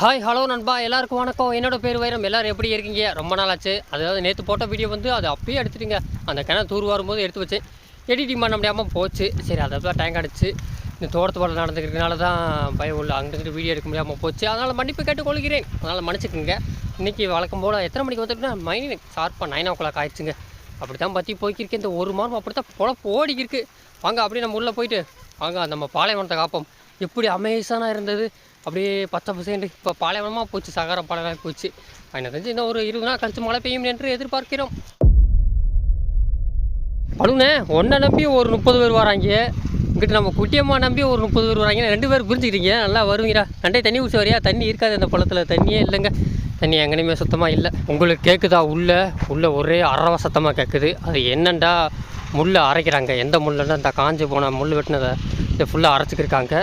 Hi hello நண்பா. எல்லாருக்கும் வணக்கம். என்னோடய பேர் வைரம். எல்லோரும் எப்படி இருக்கீங்க? ரொம்ப நாள் ஆச்சு அதாவது நேற்று போட்ட வீடியோ வந்து அது அப்பயே எடுத்துட்டீங்க. அந்த கிணறு தூர் வரும்போது எடுத்து வச்சேன். எடிட்டிங் பண்ண முடியாமல் போச்சு. சரி அதை தான் டேங்க் அடிச்சு. இந்த தோட்டத்து போல நடந்துக்கிறதுனால தான் பயம் உள்ள. அங்கிட்டு வீடியோ எடுக்க முடியாமல் போச்சு. அதனால் மன்னிப்பு கேட்டுக் கொள்கிறேன் அதனால் மன்னிச்சுக்கோங்க. இன்றைக்கி வழக்கம் போல் எத்தனை மணிக்கு வந்துட்டுனா மைனி ஷார்ப்பாக நைன் ஓ கிளாக் ஆயிடுச்சுங்க. அப்படி தான் பற்றி போய்க்கிருக்கேன். இந்த ஒரு மாதம் அப்படி தான் பொழப்பு ஓடிக்கிருக்கு வாங்க அப்படியே நம்ம உள்ளே போயிட்டு வாங்க நம்ம பாலைவனத்தை காப்போம். எப்படி அமேசானாக இருந்தது. அப்படியே பச்சை பசேண்டு இப்போ பாலைவனமாக போச்சு சகார பாலைவனமாக போச்சு. எனக்கு தெரிஞ்சு இன்னும் ஒரு இருபது நாள் கழிச்சு மழை பெய்யும் என்று எதிர்பார்க்கிறோம். பழுனே ஒன்றை நம்பி ஒரு முப்பது பேர் வராங்க. இங்கிட்ட நம்ம குட்டியம்மா நம்பி ஒரு முப்பது பேர் வராங்க. ரெண்டு பேர் புரிஞ்சுக்கிட்டீங்க. நல்லா வருவீங்கடா. நண்டே தண்ணி குடிச்சு வரியா? தண்ணி இருக்காது அந்த பழத்தில் தண்ணியே இல்லைங்க. தண்ணி எங்கேயுமே சுத்தமாக இல்லை. உங்களுக்கு கேட்குதா உள்ள? உள்ளே ஒரே அறவ சத்தமாக கேட்குது அது என்னண்டா முள்ளை அரைக்கிறாங்க? எந்த முள்ளன்னா இந்த காஞ்சு போன முள் வெட்டினதை. இதை ஃபுல்லாக அரைச்சிக்கிருக்காங்க.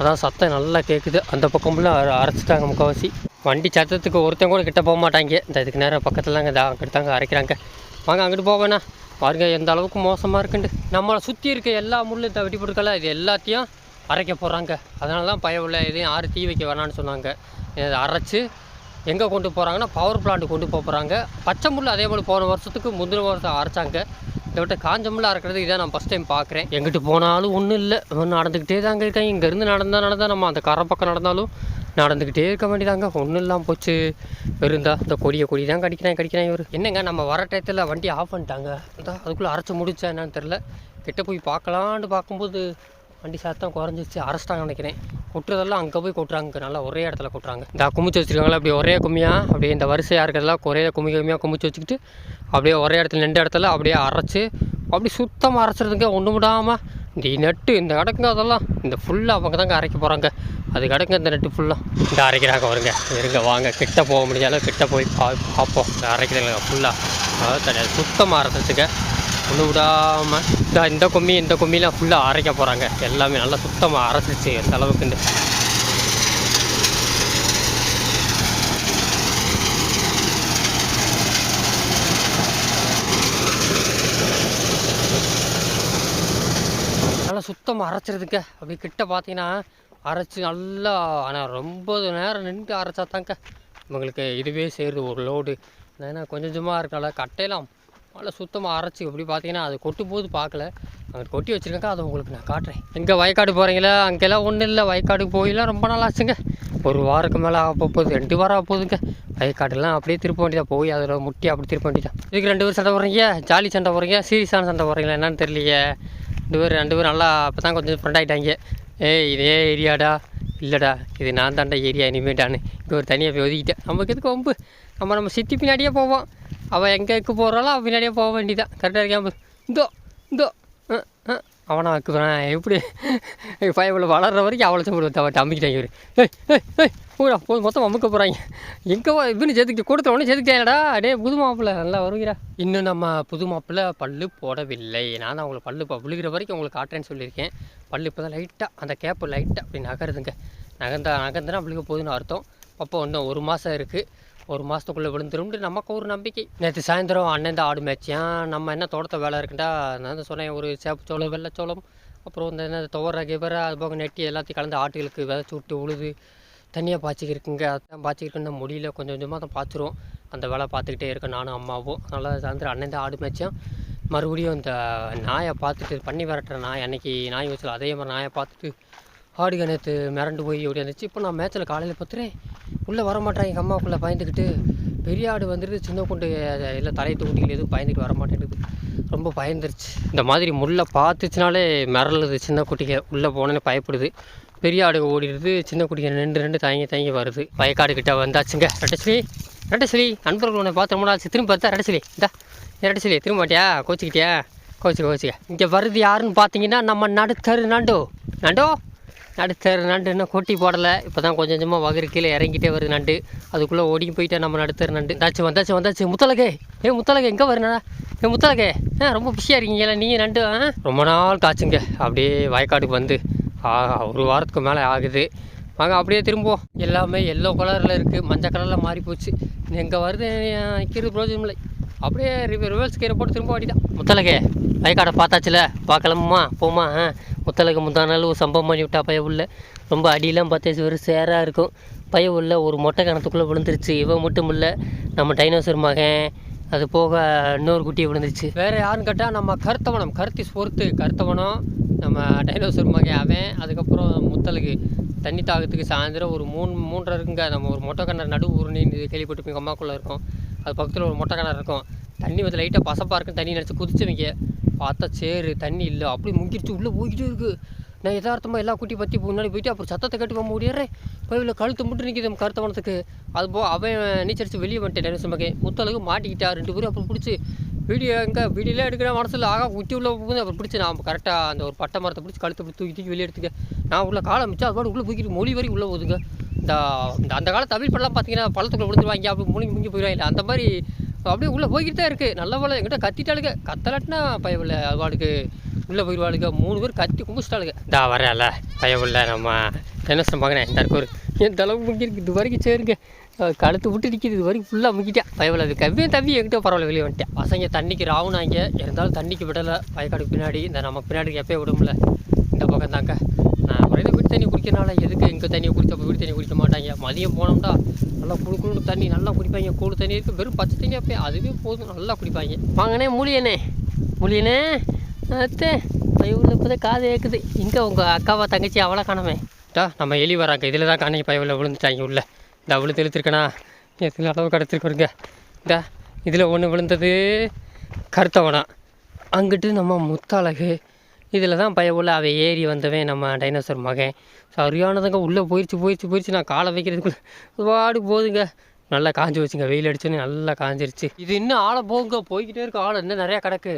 அதான் சத்தம் நல்லா கேட்குது அந்த பக்கம் அரைச்சிட்டாங்க முக்கால்வாசி வண்டி சத்தத்துக்கு ஒருத்தன் கூட கிட்ட போக மாட்டாங்க இந்த இதுக்கு நேரம் பக்கத்தில் தாங்க இதா அங்கிட்டு தாங்க அரைக்கிறாங்க. வாங்க அங்கிட்டு போவேண்ணா. பாருங்க எந்த அளவுக்கு மோசமாக இருக்குண்டு. நம்மளை சுற்றி இருக்க எல்லா முள்ளும் இந்த வெட்டி பொருட்களை இது எல்லாத்தையும் அரைக்க போகிறாங்க அதனால தான் பயவுள்ள எதையும் யாரும் தீ வைக்க வேணாம்னு சொன்னாங்க. இதை அரைச்சி எங்கே கொண்டு போகிறாங்கன்னா பவர் பிளான்ட் கொண்டு போக போகிறாங்க பச்சை முள் அதே போல் போன வருஷத்துக்கு முந்தின வருஷம் அரைச்சாங்க. இதை விட்டு காஞ்ச இதான் நான் ஃபஸ்ட் டைம் பார்க்குறேன். எங்கிட்டு போனாலும் ஒன்றும் இல்லை. நடந்துக்கிட்டே தாங்க இருக்கேன். இங்கேருந்து நடந்தால் நடந்தால் நம்ம அந்த கரை பக்கம் நடந்தாலும் நடந்துக்கிட்டே இருக்க வேண்டியதாங்க. ஒன்றும் இல்லாமல் போச்சு. வெறுந்தா இந்த கொடியை கொடி தான் கடிக்கிறேன் கடிக்கிறேன் இவர். என்னங்க நம்ம வர டயத்தில் வண்டி ஆஃப் பண்ணிட்டாங்க. அதுக்குள்ளே அரைச்சி முடிச்சா என்னன்னு தெரில கிட்ட போய் பார்க்கலான்னு பார்க்கும்போது வண்டி சத்தம் குறைஞ்சிச்சு அரைச்சிட்டாங்க நினைக்கிறேன். கொட்டுறதெல்லாம் அங்கே போய் கொட்டுறாங்க. நல்லா ஒரே இடத்துல கொட்டுறாங்க. இந்த குமிச்சு வச்சுருக்காங்களா அப்படி ஒரே கும்மியாக அப்படியே இந்த வரிசையாக இருக்கிறதெல்லாம் ஒரே கும்மி கும்மியாக குமிச்சு வச்சுக்கிட்டு அப்படியே ஒரே இடத்துல ரெண்டு இடத்துல அப்படியே அரைச்சி அப்படி சுத்தமாக அரைச்சிருதுங்க ஒன்று விடாமல் இந்த நெட்டு இந்த கிடக்குங்க அதெல்லாம். இந்த ஃபுல்லாக அவங்க தாங்க அரைக்க போகிறாங்க அது கிடக்குங்க இந்த நெட்டு ஃபுல்லாக இந்த அரைக்கிறாங்க வருங்க இருங்க வாங்க. கிட்ட போக முடியாத கிட்ட போய் பா பார்ப்போம். இந்த அரைக்கிறாங்க ஃபுல்லாக அதாவது கிடையாது சுத்தமாக அரைச்சிச்சுங்க ஒன்று விடாமல் இந்த இந்த கும்மி இந்த கும்மிலாம் ஃபுல்லாக அரைக்க போகிறாங்க எல்லாமே நல்லா சுத்தமாக அரைச்சிச்சு எந்த நல்லா சுத்தமாக அரைச்சிருதுங்க. அப்படி கிட்ட பார்த்தீங்கன்னா அரைச்சி நல்லா ஆனால் ரொம்ப நேரம் நின்று அரைச்சா தாங்க இவங்களுக்கு இதுவே சேருது ஒரு லோடு ஏன்னா கொஞ்சம் கொஞ்சமாக இருக்கனால கட்டையெல்லாம் நல்லா சுத்தமாக அரைச்சி எப்படி பார்த்தீங்கன்னா அது கொட்டும் போது பார்க்கல. அங்கே கொட்டி வச்சுருக்காங்க அதை உங்களுக்கு நான் காட்டுறேன். எங்கே வயக்காடு போகிறீங்களா அங்கெல்லாம் ஒன்றும் இல்லை. வயக்காடுக்கு போயெல்லாம் ரொம்ப நாள் ஆச்சுங்க. ஒரு வாரத்துக்கு மேலே ஆக போகுது. ரெண்டு வாரம் ஆக போகுதுங்க. வயக்காடுலாம் அப்படியே திருப்ப வேண்டியதா போய் அதில் முட்டி அப்படி திருப்ப வேண்டியதான் இதுக்கு ரெண்டு பேரும் சண்டை போடுறீங்க? ஜாலி சண்டை போடுறீங்க? சீரியஸான சண்டை போடுறீங்களா? என்னன்னு தெரியலையே. ரெண்டு பேர் ரெண்டு பேரும் நல்லா அப்போ தான் கொஞ்சம் ஃப்ரெண்ட் ஆகிட்டாங்க ஏய் இதே ஏரியாடா. இல்லைடா. இது நான் தாண்டா ஏரியா இனிமேட்டான்னு. இங்கே ஒரு தனியாக போய் ஒதுக்கிட்டேன். நமக்கு எதுக்கு வம்பு? நம்ம நம்ம சிட்டி பின்னாடியே போவோம். அவள் எங்கே எக்கு போகிறாளோ பின்னாடியே போக வேண்டியதான் கரெக்டாக இருக்காம இந்தோ இந்தோ அவனை ஆக்குவேன் எப்படி? பயவில் வளர்ற வரைக்கும் அவ்வளோ சொல்லுவேன் அவன் அம்பிக்கிட்டாங்க இவர். ஏய் ஏய் ஏய் பூரா மொத்தம் அமுக்க போகிறாங்க எங்கே இவனு சேர்த்துக்கிட்டு கொடுத்த உடனே சேர்த்துக்கிட்டேன்டா. டே புது மாப்பிள்ளை நல்லா வருகிறா. இன்னும் நம்ம புது மாப்பிள்ளை பல்லு போடவில்லை. நான் தான் அவங்களை பல்லு விழுகிற வரைக்கும் உங்களுக்கு காட்டுறேன்னு சொல்லியிருக்கேன். பல்லு இப்போ தான் லைட்டாக அந்த கேப்பு லைட்டாக அப்படி நகருதுங்க. நகர்ந்தா நகர்ந்தனா விழுக போகுதுன்னு அர்த்தம். அப்போ இன்னும் ஒரு மாதம் இருக்குது ஒரு மாதத்துக்குள்ளே விழுந்துரும்னு நமக்கு ஒரு நம்பிக்கை. நேற்று சாயந்தரம் அண்ணன் தான் ஆடு மேய்ச்சியான் நம்ம என்ன தோட்டத்தை வேலை இருக்குண்டா? நான் தான் சொன்னேன் ஒரு சேப்பு சோளம் வெள்ளைச்சோளம் அப்புறம் இந்த என்ன துவர கிவர அது போக நெட்டி எல்லாத்தையும் கலந்து ஆட்டுகளுக்கு விதைச்சி விட்டு உழுது தனியாக பாய்ச்சிக்கிருக்குங்க அதான் பாய்ச்சிக்கிருக்குன்னு முடியல. கொஞ்சம் கொஞ்சமாக தான் பாய்ச்சிரும். அந்த வேலை பார்த்துக்கிட்டே இருக்கேன் நானும் அம்மாவும். அதனால் சாயந்தரம் அண்ணன் தான் ஆடு மேய்ச்சேன். மறுபடியும் இந்த நாயை பார்த்துட்டு பண்ணி விரட்டுற நாய் அன்னைக்கு நாய் வச்சல அதே மாதிரி நாயை பார்த்துட்டு ஆடுக நேற்று மிரண்டு போய் ஓடி இருந்துச்சு. இப்போ நான் மேட்ச்சில் காலையில் பார்த்துறேன் உள்ளே வரமாட்டேன். எங்கள் அம்மாக்குள்ளே பயந்துக்கிட்டு பெரிய ஆடு வந்துட்டு சின்ன கொண்டு இல்லை தலையை தூண்டிகள் எதுவும் பயந்துட்டு வர மாட்டேங்குது ரொம்ப பயந்துருச்சு. இந்த மாதிரி முள்ளை பார்த்துச்சுனாலே மிரளுது. சின்ன குட்டிங்க உள்ளே போனோன்னே பயப்படுது. பெரிய ஆடு ஓடிடுது. சின்ன குட்டிங்க ரெண்டு ரெண்டு தயங்கி தயங்கி வருது. பயக்காடு கிட்டே வந்தாச்சுங்க. ரெட்டஸ்ரீ ரெட்டஸ்ரீ நண்பர்கள் உன்னை பார்த்து ரொம்ப நாள் திரும்பி பார்த்தா ரெட்டஸ்ரீ இந்தா ரெட்டஸ்ரீ திரும்ப மாட்டியா கோச்சிக்கிட்டியா? கோச்சிக்க கோச்சிக்க. இங்கே வருது யாருன்னு பார்த்தீங்கன்னா நம்ம நடுத்தரு நண்டோ. நண்டோ? நடுத்தர் நண்டு இன்னும் கொட்டி போடலை. இப்போ தான் கொஞ்சம் கொஞ்சமாக வகுறு கீழே இறங்கிட்டே வருது நண்டு. அதுக்குள்ளே ஓடி போயிட்டா நம்ம நடுத்தர் நண்டு. வந்தாச்சு வந்தாச்சு வந்தாச்சு. முத்தலகே ஏ முத்தலகே எங்கே வருண்ணா ஏ முத்தலகே ஆ ரொம்ப பிஸியாக இருக்கீங்களா நீங்கள் நண்டு ஆ? ரொம்ப நாள் காய்ச்சுங்க. அப்படியே வயக்காட்டுக்கு வந்து ஆ ஒரு வாரத்துக்கு மேலே ஆகுது. வாங்க அப்படியே திரும்புவோம். எல்லாமே எல்லோ கலரில் இருக்குது மஞ்சள் கலரில் மாறி போச்சு. எங்கே வருது நிற்கிறது பிரோஜனம் இல்லை. அப்படியே ரிவர்ஸ் கீரை போட்டு திரும்ப வாடிதான் முத்தலகே வயக்காடை பார்த்தாச்சுல? பார்க்கலாமா? போமா ஆ முந்தா நாள் ஒரு சம்பவம் பண்ணி விட்டா பைய உள்ள. ரொம்ப அடியெல்லாம் பார்த்து வெறும் சேராக இருக்கும். பைய உள்ள ஒரு மொட்டை கிணத்துக்குள்ளே விழுந்துருச்சு. இவன் மட்டும் இல்லை நம்ம டைனோசர் மகன் அது போக இன்னொரு குட்டி விழுந்துருச்சு. வேறு யாருன்னு கேட்டால் நம்ம கருத்தவனம் கருத்தி பொறுத்து கருத்தவனம். நம்ம டைனோசர் மகன் அவன் அதுக்கப்புறம் முத்தலுக்கு தண்ணி தாகத்துக்கு சாயந்தரம் ஒரு மூணு மூன்றரை இருக்குங்க நம்ம ஒரு மொட்டை கிணறு நடு ஊருன்னு கேள்விப்பட்டிருப்பீங்க அம்மாக்குள்ளே இருக்கும். அது பக்கத்தில் ஒரு மொட்டை கிணறு இருக்கும். தண்ணி வந்து லைட்டாக பசப்பாக இருக்கும் தண்ணி நினச்சி குதிச்சவங்க. பார்த்தா சேரு தண்ணி இல்லை. அப்படி முங்கிடுச்சு உள்ளே போய்கிட்டே இருக்குது நான் யதார்த்தமாக எல்லா குட்டி பற்றி முன்னாடி போயிட்டு அப்புறம் சத்தத்தை கட்டி போக முடியறேன் கோயிலில் கழுத்து மட்டும் நிற்கிது நம்ம கருத்தவனத்துக்கு அது போ அவன் நீச்சரிச்சு வெளியே வந்துட்டேன் நினைச்ச மகன் முத்தளவுக்கு மாட்டிக்கிட்டா. ரெண்டு பேரும் அப்புறம் பிடிச்சி வீடியோ எங்கே வீடியோலாம் எடுக்கிற மனசில் ஆகா குட்டி உள்ள போகுது. அப்புறம் பிடிச்சி நான் கரெக்டாக அந்த ஒரு பட்டை மரத்தை பிடிச்சி கழுத்தை பிடிச்சி தூக்கி தூக்கி வெளியே எடுத்துக்க. நான் உள்ள காலம் மிச்சா அது உள்ளே போய்க்கிட்டு மொழி வரைக்கும் உள்ளே போகுதுங்க. இந்த அந்த கால தமிழ் படம்லாம் பார்த்தீங்கன்னா பள்ளத்துக்குள்ள விழுந்துருவாங்க. அப்படி முழுங்கி முங்கி போயிடுவாங்க அந்த மாதிரி அப்படியே உள்ளே போய்கிட்டு தான் இருக்குது நல்ல வேலை எங்கிட்ட கத்திட்டாளுங்க. கத்தலாட்டினா பயவில்லை. அவளுக்கு உள்ளே போயிடுவாளுங்க மூணு பேர் கத்தி கும்பிச்சிட்டாளுங்க. தா வரல பயவில்லை. நம்ம என்ன பார்க்கணும்? இந்த ஒரு என் அளவுக்கு முங்கிருக்கு இது வரைக்கும் சேருங்க. கழுத்து விட்டு நிற்கிது இது வரைக்கும் ஃபுல்லாக முக்கிட்டேன் பயவில்லை. அது கவியும் தம்பி என்கிட்ட பரவாயில்ல. வெளியே வந்துட்டேன் பசங்க தண்ணிக்கு ராவுனாங்க. இருந்தாலும் தண்ணிக்கு விடலை. வயக்காடுக்கு பின்னாடி. இந்த நம்ம பின்னாடி எப்போயே விடும்ல. இந்த பக்கம் தாங்க வீட்டு தண்ணி குடிக்கிறனால எதுக்கு எங்கே தண்ணியை குடிச்சப்போ வீடு தண்ணி குடிக்க மாட்டாங்க? மதியம் போனோம்னா நல்லா குழுக்குழு தண்ணி நல்லா குடிப்பாங்க. கூடு தண்ணி இருக்குது வெறும் பச்சை தண்ணி அப்போ அதுவே போதும். நல்லா குடிப்பாங்க. வாங்கண்ணே மூலியண்ணே மூலியண்ணே அத்தே பயவில் இப்போ தான் காது ஏற்குது இங்கே உங்கள் அக்காவா தங்கச்சி அவ்வளோ காணாமே. டா நம்ம எலி வராங்க. இதில் தான் காணி பயவில் விழுந்துட்டாங்க உள்ள. இந்த அவ்வளோ தெளித்திருக்கனா? எத்தனை அளவு கிடச்சிருக்குறங்க இந்த இதில் ஒன்று விழுந்தது கருத்தவனா. அங்கிட்டு நம்ம முத்தழகு இதில் தான் பய உள்ள அவன் ஏறி வந்தவன் நம்ம டைனோசர் மகன். சரியானதுங்க உள்ளே போயிடுச்சு போயிடுச்சு போயிடுச்சு நான் காலை வைக்கிறதுக்குள்ளே வாடு போகுதுங்க நல்லா காஞ்சி வச்சுங்க வெயில் அடிச்சோன்னே நல்லா காஞ்சிருச்சு. இது இன்னும் ஆளை போகுங்க போய்கிட்டே இருக்கு. ஆளை இன்னும் நிறையா கிடக்கு.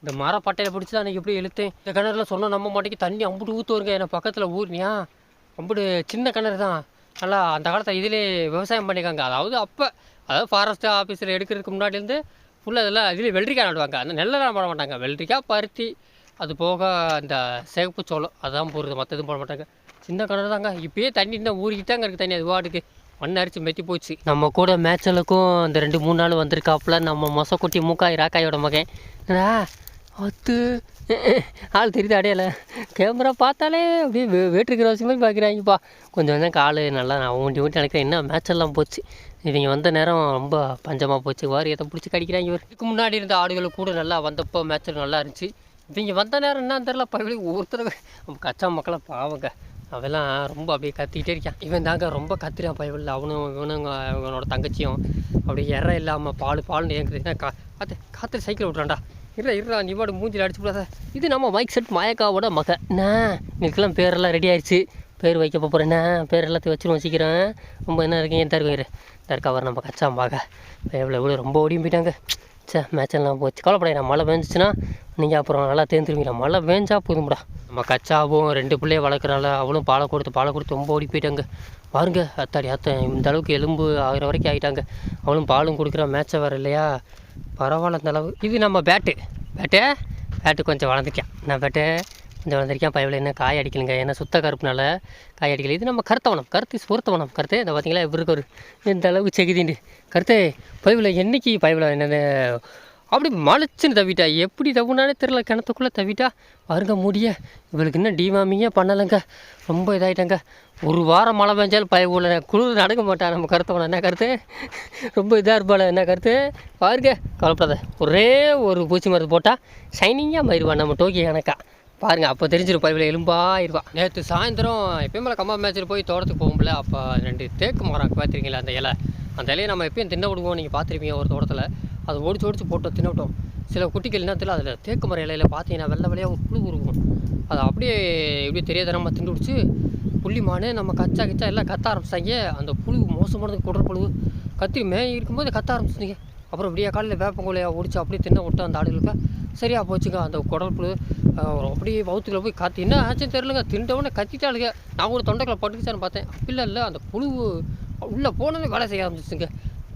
இந்த மரப்பட்டையை பிடிச்சி தான் அன்றைக்கி எப்படி இழுத்தேன். இந்த கிணறுல சொன்ன நம்ம மாட்டேங்கி தண்ணி அம்புட்டு ஊற்றுவருங்க என்ன பக்கத்தில் ஊர்னியா? அம்புட்டு சின்ன கிணறு தான். நல்லா அந்த காலத்தில் இதிலே விவசாயம் பண்ணிக்காங்க அதாவது அப்போ அதாவது ஃபாரஸ்ட் ஆஃபீஸில் எடுக்கிறதுக்கு முன்னாடிலேருந்து ஃபுல்லாக இதெல்லாம் இதில் வெள்ளரிக்காய் நடுவாங்க. அந்த நெல்லெல்லாம் போட மாட்டாங்க. வெள்ளரிக்காய் பருத்தி அது போக அந்த சிகப்பு சோளம் அதான் போடுறது. மற்ற எதுவும் போட மாட்டாங்க. சின்ன கடை தாங்க. இப்பயே தண்ணி இருந்தால் ஊறிக்கிட்டாங்க இருக்குது தண்ணி. அது வாடுக்கு மண் அரிச்சு மெத்தி போச்சு. நம்ம கூட மேட்சலுக்கும் அந்த ரெண்டு மூணு நாள் வந்திருக்காப்புல. நம்ம மொசக்குட்டி மூக்காய் ராக்காயோட மகன். என்னடா அத்து ஆள் தெரியுது அடையல. கேமரா பார்த்தாலே அப்படியே வே வேட்டுருக்கிற வச்சு மாதிரி பார்க்குறாங்கப்பா. கொஞ்சம் கொஞ்சம் கால் நல்லா நான் ஊண்டி ஊண்டி நினைக்கிறேன். என்ன மேட்செல்லாம் போச்சு. இவங்க வந்த நேரம் ரொம்ப பஞ்சமாக போச்சு. வாரியத்தை பிடிச்சி கடிக்கிறாங்க இவர். இதுக்கு முன்னாடி இருந்த ஆடுகள் கூட நல்லா வந்தப்போ மேட்ச் நல்லா இருந்துச்சு. இவங்க வந்த நேரம் என்னன்னு தெரில பயிலி ஒருத்தருக்கு நம்ம கச்சா மக்களை பாவங்க. அவெல்லாம் ரொம்ப அப்படியே கத்திக்கிட்டே இருக்கான். இவன் தாங்க ரொம்ப கத்துறான் பயவில் அவனும் இவனுங்க இவனோட தங்கச்சியும். அப்படியே இற இல்லாமல் பால் பால்னு ஏங்குது. கா காத்து காற்று சைக்கிள் விட்றான்டா இருடா இருடா நீ பாடு மூஞ்சில் அடிச்சு விடாத. இது நம்ம மைக் செட் மாயக்காவோட மக. என்ன? இதுக்கெல்லாம் பேரெல்லாம் ரெடி ஆயிடுச்சு பேர் வைக்க போகிறேன் என்ன? பேர் எல்லாத்தையும் வச்சுருவோம் வச்சுக்கிறேன் ரொம்ப என்ன இருக்கீங்க? தருவீங்க தற்காவர் நம்ம கச்சாம்பாக எவ்வளோ எவ்வளோ ரொம்ப ஓடியும் போயிட்டாங்க. சே மேட்செல்லாம் போச்சு. கவலைப்படாத மழை பெஞ்சிச்சுன்னா நீங்கள் அப்புறம் நல்லா தேர்ந்துருவீங்களா மழை பெஞ்சா போதும்டா. நம்ம கச்சாவும் ரெண்டு பிள்ளைய வளர்க்குறால அவளும் பாலை கொடுத்து பாலை கொடுத்து ரொம்ப ஓடி போயிட்டாங்க. பாருங்க அத்தாடி அத்தை இந்த அளவுக்கு எலும்பு ஆகிற வரைக்கும் ஆகிட்டாங்க அவளும் பாலும் கொடுக்குறா மேட்சை வர இல்லையா? பரவாயில்ல அந்த அளவு. இது நம்ம பேட்டு பேட்டே பேட்டு கொஞ்சம் வளர்ந்துக்கேன் நான் பேட்டு இந்த வளர்ந்துருக்கேன் பயவில் என்ன காய் அடிக்கலைங்க? ஏன்னா சுத்த கருப்புனால காய் அடிக்கல? இது நம்ம கருத்தவனம் கருத்து பொருத்தவனம் கருத்து இந்த பார்த்தீங்களா இவருக்கு ஒரு இந்த அளவுக்கு செகுதிண்டு. கருத்து பயவில் என்னைக்கு பயவில் என்னென்ன அப்படி மலைச்சுன்னு தவிட்டா எப்படி தவுனானே தெரில கிணத்துக்குள்ளே தவிட்டா வருங்க முடிய. இவளுக்கு இன்னும் டிவாமியே பண்ணலைங்க. ரொம்ப இதாயிட்டாங்க. ஒரு வாரம் மழை பெஞ்சாலும் பய உள்ள குளிர் நடக்க மாட்டா நம்ம கருத்தவன என்ன கருத்து? ரொம்ப இதாக இருப்பாள். என்ன கருத்து? பாருங்க கவலைப்படாத. ஒரே ஒரு பூச்சி மருந்து போட்டால் ஷைனிங்காக மாறிடுவா நம்ம டோக்கி கணக்கா. பாருங்க அப்போ தெரிஞ்சிடும் எலும்பா எலும்பாயிருவா நேற்று சாயந்தரம் எப்பயும் மேலே கம்பா மேட்ச்சில் போய் தோட்டத்துக்கு போகும்ல அப்போ ரெண்டு தேக்கு மரம் பார்த்துருக்கீங்களா அந்த இலை? அந்த இலையை நம்ம எப்பயும் தின்ன விடுவோம் நீங்கள் பார்த்துருப்பீங்க ஒரு தோட்டத்தில். அது ஒடிச்சு ஒடிச்சு போட்டோம் தின்ன விட்டோம். சில குட்டிகள் என்ன தெரியல அதில் தேக்கு மரம் இலையில பார்த்தீங்கன்னா வெள்ளை வெள்ளையாக ஒரு புழு இருக்கும் அது அப்படியே எப்படி தெரியாதனமாக திண்டு விடுச்சு. புள்ளிமானு நம்ம கச்சா கிச்சா எல்லாம் கத்த ஆரம்பிச்சாங்க அந்த புழு மோசமானது குடல் புழு கத்தி மே இருக்கும்போது கத்த ஆரம்பிச்சிங்க அப்புறம் விடிய காலையில் வேப்பங்கோலையை ஒடிச்சு அப்படியே தின்ன விட்டு அந்த ஆடுகளுக்கு. சரியாக போச்சுங்க அந்த குடல் புழு. அப்படியே வவுத்துக்குள்ள போய் கத்தி என்ன ஆச்சுன்னு தெரிலங்க திண்டவொடனே கத்திட்டாளுங்க. நான் ஒரு தொண்டைக்குள்ள பட்டுக்குச்சான்னு பார்த்தேன். இல்லை இல்லை அந்த புழு உள்ளே போனது வேலை செய்ய ஆரம்பிச்சிச்சுங்க.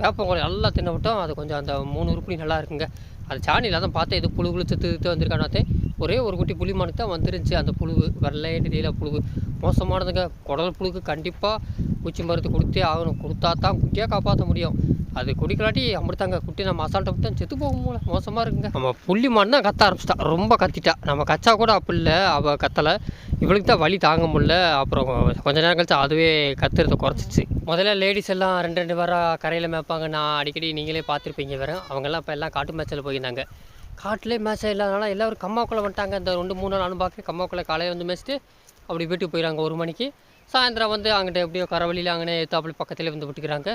வேப்பங்கோலை நல்லா தின்ன விட்டோம். அது கொஞ்சம் அந்த மூணு உருப்படி நல்லா இருக்குங்க. அது சாணியில் தான் பார்த்தேன் இது புழு புழு செத்து செத்து வந்திருக்கானாத்தே ஒரே ஒரு குட்டி புளிமானுக்கு தான் வந்துருந்துச்சு அந்த புழு. வரலையே தெரியல புழு. மோசமானதுங்க. குடல் புழுக்கு கண்டிப்பாக பூச்சி மருந்து கொடுத்தே ஆகணும். கொடுத்தா தான் குட்டியாக காப்பாற்ற முடியும். அது குடிக்கலாட்டி அப்படித்தாங்க குட்டி நம்ம அசால்ட்டை விட்டு செத்து போகும் போல. மோசமாக இருக்குங்க. நம்ம புள்ளி மான் தான் கத்த ஆரம்பிச்சிட்டா. ரொம்ப கத்திட்டா. நம்ம கச்சா கூட அப்படி இல்லை. அவள் கத்தலை. இவளுக்கு தான் வலி தாங்க முடில அப்புறம் கொஞ்ச நேரம் கழிச்சு அதுவே கத்துறதை குறைச்சிச்சு முதல்ல லேடிஸ் எல்லாம் ரெண்டு ரெண்டு வாரம் கரையில் மேய்ப்பாங்க. நான் அடிக்கடி நீங்களே பார்த்துருப்பீங்க வேறு. அவங்கெல்லாம் இப்போ எல்லாம் காட்டு மேய்ச்சல் போயிருந்தாங்க. காட்டிலே மேய்ச்சல் இல்லாதனால எல்லோரும் கம்மாக்குள்ளே வந்துட்டாங்க. இந்த ரெண்டு மூணு நாள் நானும் கம்மாக்குள்ளே காலையில் வந்து மேய்ச்சிட்டு அப்படி வீட்டுக்கு போயிடறாங்க ஒரு மணிக்கு. சாயந்தரம் வந்து அங்கிட்ட எப்படியோ கரவழியில் அங்கே எத்தாப்புல பக்கத்தில் வந்து விட்டுக்கிறாங்க.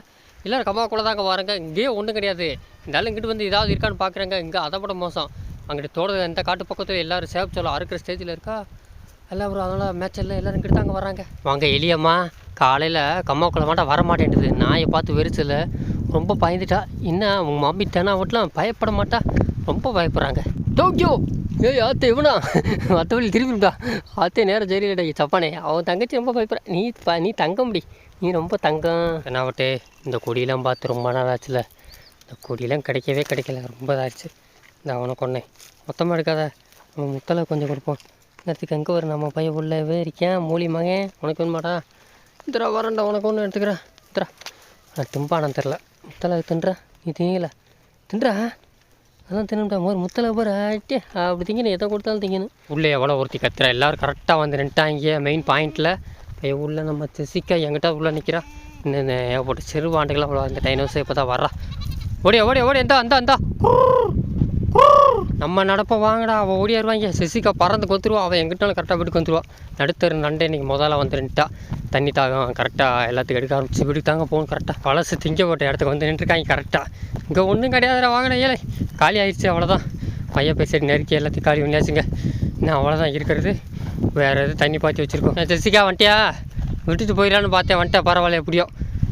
எல்லோரும் கம்மாக்குள்ளே தாங்க வராங்க. இங்கேயே ஒன்றும் கிடையாது. இருந்தாலும் இங்கிட்டு வந்து ஏதாவது இருக்கான்னு பார்க்குறாங்க இங்கே அதை விட மோசம். அங்கிட்ட தோட எந்த காட்டு பக்கத்தில் எல்லோரும் சேவ் சொல்ல அறுக்கிற ஸ்டேஜில் இருக்கா? எல்லோரும் அதனால் மேட்செல்லாம் எல்லோரும் இங்கிட்டு தாங்க வராங்க. வாங்க எளியம்மா காலையில் கம்மாக்குள்ள மாட்டா வர மாட்டேன்டுது நாயை பார்த்து வெறிச்சல ரொம்ப பயந்துட்டா. என்ன உங்கள் மம்மி தானே வீட்டில் பயப்பட மாட்டா? ரொம்ப பயப்படுறாங்க. டோக்கியோ! ஏய் ஆத்தே இவனா? மற்றபடி திரும்பிட்டா ஆத்தே நேரம் சரியில்லடா சப்பானே. அவன் தங்கச்சி ரொம்ப பயப்படுறா. நீ ப நீ தங்க முடி நீ ரொம்ப தங்கம். என்னாவட்டே இந்த கொடியெல்லாம் பார்த்து ரொம்ப நாள் ஆச்சுல. இந்த கொடியெல்லாம் கிடைக்கவே கிடைக்கல. ரொம்ப இதாச்சு. இந்த அவனை கொன்னேன் மொத்தமாக எடுக்காத. நம்ம முத்தலை கொஞ்சம் கொடுப்போம். நேரத்துக்கு அங்கே வரும் நம்ம பையன் உள்ளவே இருக்கேன். மூலி மகன். உனக்கு வேணுமாடா? இந்தரா வரேன்டா. உனக்கு ஒன்று எடுத்துக்கிறேன். இந்தரா நான் திம்பானான்னு தெரில முத்தலை தின்றா? நீ திங்கல. தின்றா? அதான் தின்னுட்டா ஒரு முத்தலை போகிற ஆகிட்டு அப்படி திங்கணும் எதை கொடுத்தாலும் திங்கணும் உள்ளே எவ்வளோ ஒருத்தி கத்துறா? எல்லோரும் கரெக்டாக வந்து நின்ட்டாங்க மெயின் பாயிண்டில் இப்போ உள்ளே நம்ம ஜெசிக்கா எங்கிட்ட உள்ளே நிற்கிறா இன்னும் ஏகப்பட்ட சிறுவாண்டுகளாக அவ்வளோ அந்த டைனோஸ் இப்போ தான் வர்றா. ஓடி ஓடி ஓடி எந்தா அந்த அந்தா நம்ம நடப்பை வாங்கடா அவள் ஓடியாருவாங்க சிசிக்கா பறந்து கொத்துருவா அவள் எங்கிட்டாலும் கரெக்டாக வீட்டுக்கு வந்துருவா. நடுத்தர் நண்டை இன்னைக்கு முதல்ல வந்து நின்ட்டா தண்ணி தாகம் கரெக்டாக எல்லாத்துக்கும் எடுக்க ஆரம்பிச்சு வீட்டுக்கு தாங்க போகணும் கரெக்டாக பழசு திங்க போட்ட இடத்துக்கு வந்து நின்றுருக்காங்க கரெக்டாக இங்கே ஒன்றும் கிடையாதுடா வாங்கின ஏழை. காலி ஆயிடுச்சு அவ்வளோதான் பையன் பேசிட்டு நெருக்கி எல்லாத்தையும் காலி பண்ணியாச்சுங்க. இன்னும் அவ்வளோதான் இருக்கிறது. வேறு எதுவும் தண்ணி பாய்ச்சி வச்சுருக்கோம். நான் ஜெசிக்கா வந்துட்டியா விட்டுட்டு போயிடலான்னு பார்த்தேன் வந்துட்டேன் பரவாயில்ல எப்படியோ.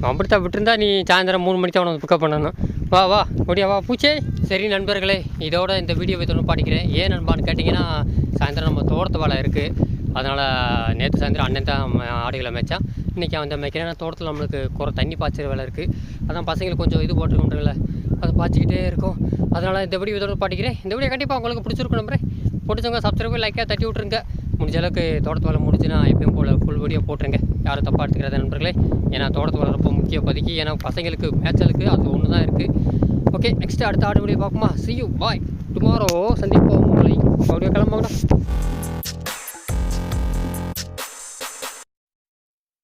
அப்படித்தான் விட்டுருந்தா நீ சாயந்தரம் மூணு மணிக்கு அவனை பிக்கப் பண்ணணும். வா வா முடியா வா பூச்சே. சரி நண்பர்களே இதோட இந்த வீடியோவை தொடர்ந்து பாடிக்கிறேன். ஏன் நண்பான்னு கேட்டிங்கன்னா சாயந்தரம் நம்ம தோட்டத்து வேலை இருக்குது அதனால் நேற்று சாயந்தரம் அண்ணன் தான் ஆடுகளை மேய்ச்சான். இன்றைக்கி அவன் தான் மேய்க்கிறேன். ஏன்னா தோட்டத்தில் நம்மளுக்கு குறை தண்ணி பாய்ச்சிற வேலை இருக்குது அதான் பசங்களுக்கு கொஞ்சம் இது போட்டுருக்கோன்றல அதை பாய்ச்சிக்கிட்டே இருக்கும். அதனால் இந்த வீடியோ இதோட பாட்டிக்கிறேன். இந்த வீடியோ கண்டிப்பாக உங்களுக்கு பிடிச்சிருக்கும் நம்புறேன் பிடிச்சவங்க சப்ஸ்கிரைப் லைக்காக தட்டி விட்ருங்க முடிஞ்ச அளவுக்கு தோட்டத்து வேலை முடிஞ்சுன்னா எப்பயும் போல் ஃபுல் வீடியோ போட்டுருங்க. யாரும் தப்பாக எடுத்துக்கிறத நண்பர்களே. ஏன்னா தோட்டத்து வேலை ரொம்ப முக்கிய பதிக்கு ஏன்னா பசங்களுக்கு மேட்சலுக்கு அது ஒன்று தான் இருக்குது ஓகே நெக்ஸ்ட் அடுத்த ஆடு வீடியோ பார்க்குமா சி யூ பாய் டுமாரோ சந்திப்போம் உங்களை. அப்படியே கிளம்புங்கடா